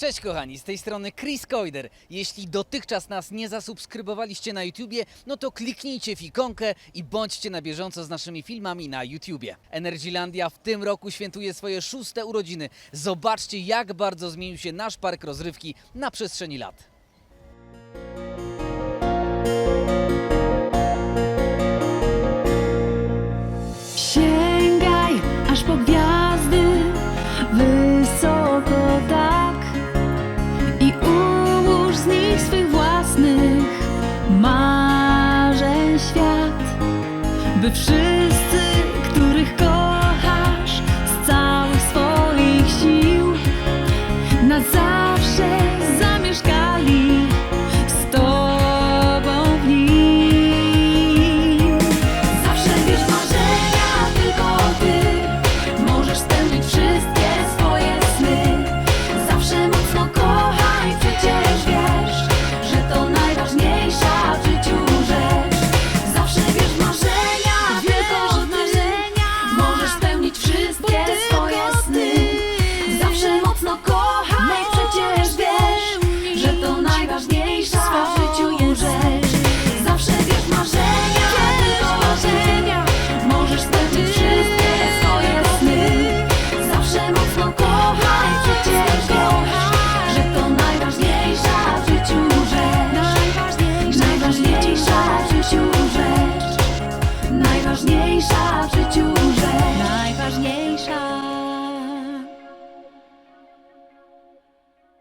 Cześć kochani, z tej strony Chris Koider. Jeśli dotychczas nas nie zasubskrybowaliście na YouTubie, no to kliknijcie w ikonkę i bądźcie na bieżąco z naszymi filmami na YouTubie. Energylandia w tym roku świętuje swoje szóste urodziny. Zobaczcie jak bardzo zmienił się nasz park rozrywki na przestrzeni lat. Świat, by wszyscy,